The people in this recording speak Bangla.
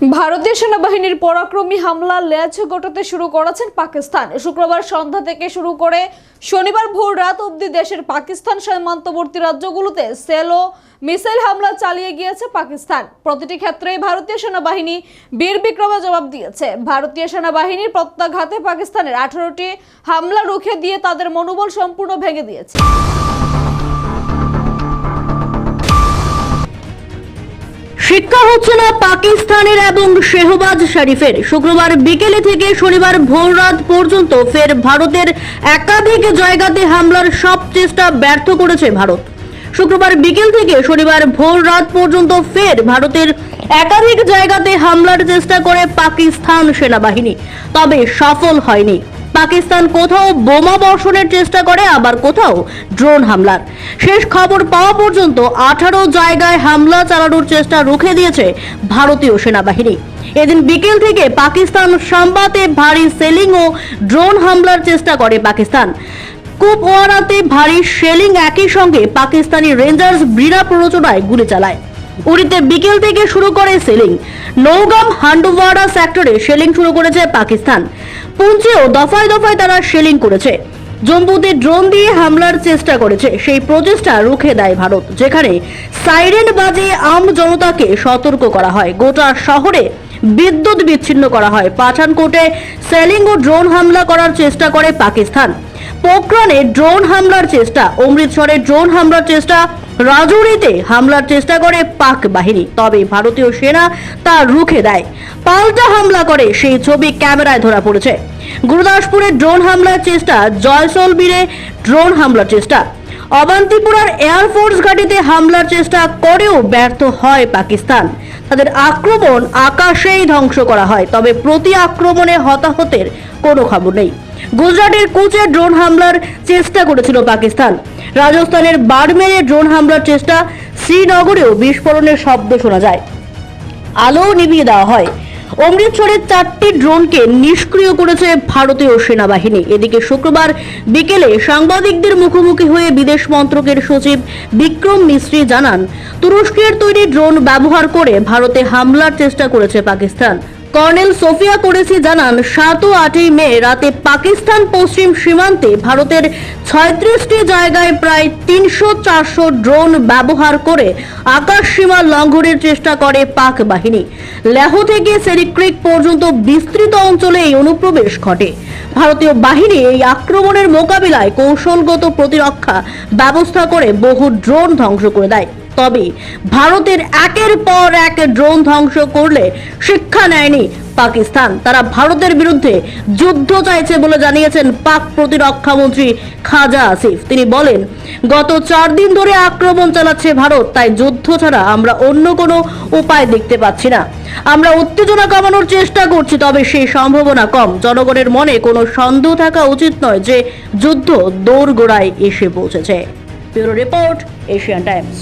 ভারতীয় সেনাবাহিনীর পরাক্রমী হামলা ল্যাচ গোটাতে শুরু করেছেন পাকিস্তান। শুক্রবার সন্ধ্যা থেকে শুরু করে শনিবার ভোর রাত অবধি দেশের পাকিস্তান সীমান্তবর্তী রাজ্যগুলোতে সেলো মিসাইল হামলা চালিয়ে গিয়েছে পাকিস্তান। প্রতিটি ক্ষেত্রেই ভারতীয় সেনাবাহিনী বীর বিক্রমে জবাব দিয়েছে। ভারতীয় সেনাবাহিনীর প্রত্যাঘাতে পাকিস্তানের আঠারোটি হামলা রুখে দিয়ে তাদের মনোবল সম্পূর্ণ ভেঙে দিয়েছে। শিক্ষা হচ্ছে না পাকিস্তানের এবং শেহবাজ শরীফের। শুক্রবার বিকেলে থেকে শনিবার ভোর রাত পর্যন্ত ফের ভারতের একাধিক জায়গাতে হামলার সব চেষ্টা ব্যর্থ করেছে ভারত। শুক্রবার বিকেল থেকে শনিবার ভোর রাত পর্যন্ত ফের ভারতের একাধিক জায়গাতে হামলার চেষ্টা করে পাকিস্তান সেনাবাহিনী। তবে সফল হয়নি। পাকিস্তান কোথাও বোমা বর্ষণের চেষ্টা করে, আবার কোথাও ড্রোন হামলার। শেষ খবর পাওয়া পর্যন্ত আঠারো জায়গায় হামলা চালানোর চেষ্টা রুখে দিয়েছে ভারতীয় সেনাবাহিনী। এদিন বিকেল থেকে পাকিস্তান সাম্বাতে ভারী সেলিং ও ড্রোন হামলার চেষ্টা করে পাকিস্তান। কুপওয়ারাতে ভারী শেলিং একই সঙ্গে পাকিস্তানি রেঞ্জার্স বিনা প্ররোচনায় গুলি চালায়। উড়িতে বিকেল থেকে শুরু করে সেলিং। নৌগাম হান্ডুওয়াড়া সেক্টরে সেলিং শুরু করেছে পাকিস্তান। পুঞ্চেও দফায় দফায় তারা সেলিং করেছে। জম্মুতে ড্রোন দিয়ে হামলার চেষ্টা করেছে। সেই প্রচেষ্টা রুখে দেয় ভারত, যেখানে সাইরেন বাজে আম জনতাকে সতর্ক করা হয়। গোটা শহরে বিদ্যুৎ বিচ্ছিন্ন করা হয়। পাঠানকোটে সেলিং ও ড্রোন হামলা করার চেষ্টা করে পাকিস্তান। পোখরানে ড্রোন হামলার চেষ্টা। অমৃতসরে ড্রোন হামলার চেষ্টা। রাজৌরিতে হামলার চেষ্টা করে পাক বাহিনী, তবে ভারতীয় সেনা তা রুখে দেয়। পাল্টা হামলা করে সেই ছবি ক্যামেরায় ধরা পড়েছে। গুরুদাসপুরে ড্রোন হামলার চেষ্টা জয়সলবীরে ড্রোন হামলার চেষ্টা। অবান্তিপুরার এয়ারফোর্স ঘাটিতে হামলার চেষ্টা করেও ব্যর্থ হয় পাকিস্তান। তাদের আক্রমণ আকাশেই ধ্বংস করা হয়, তবে প্রতি আক্রমণে হতাহতের কোনো খবর নেই। গুজরাটের কুচে ড্রোন হামলার চেষ্টা করেছিল পাকিস্তান। রাজস্থানের বাড়মেরে ড্রোন হামলার চেষ্টা শ্রীনগরেও বিস্ফোরণের শব্দ শোনা যায়। আলো নিভিয়ে দেওয়া হয়। অমৃতসরের চারটি ড্রোনকে নিষ্ক্রিয় করেছে ভারতীয় সেনাবাহিনী। এদিকে শুক্রবার বিকেলে সাংবাদিকদের মুখোমুখি হয়ে বিদেশ মন্ত্রকের সচিব বিক্রম মিস্ত্রি জানান, তুরস্কের তৈরি ড্রোন ব্যবহার করে ভারতে হামলার চেষ্টা করেছে পাকিস্তান। কর্নেল সোফিয়া কোরেসি জানান সাত ও আটই মে রাতে পাকিস্তান পশ্চিম সীমান্তে ভারতের ছয়ত্রিশটি জায়গায় প্রায় তিনশো চারশো ড্রোন ব্যবহার করে আকাশ সীমা লঙ্ঘনের চেষ্টা করে পাক বাহিনী। লেহ থেকে সেরিক্রিক পর্যন্ত বিস্তৃত অঞ্চলে এই অনুপ্রবেশ ঘটে। ভারতীয় বাহিনী এই আক্রমণের মোকাবিলায় কৌশলগত প্রতিরক্ষা ব্যবস্থা করে বহু ড্রোন ধ্বংস করে দেয়। তবে ভারতের একের পর এক ড্রোন ধ্বংস করলে শিক্ষা নেয়নি পাকিস্তান। তারা ভারতের বিরুদ্ধে যুদ্ধ চাইছে বলে জানিয়েছেন পাক প্রতিরক্ষা মন্ত্রী খাজা আসিফ। তিনি বলেন, গত চার দিন ধরে আক্রমণ চালাচ্ছে ভারত, তাই যুদ্ধ ছাড়া আমরা অন্য কোনো উপায় দেখতে পাচ্ছি না। আমরা উত্তেজনা কমানোর চেষ্টা করছি, তবে সেই সম্ভাবনা কম। জনগণের মনে কোনো সন্দেহ থাকা উচিত নয় যে যুদ্ধ দৌড়গোড়ায় এসে পৌঁছেছে। Bureau report, Asian Times.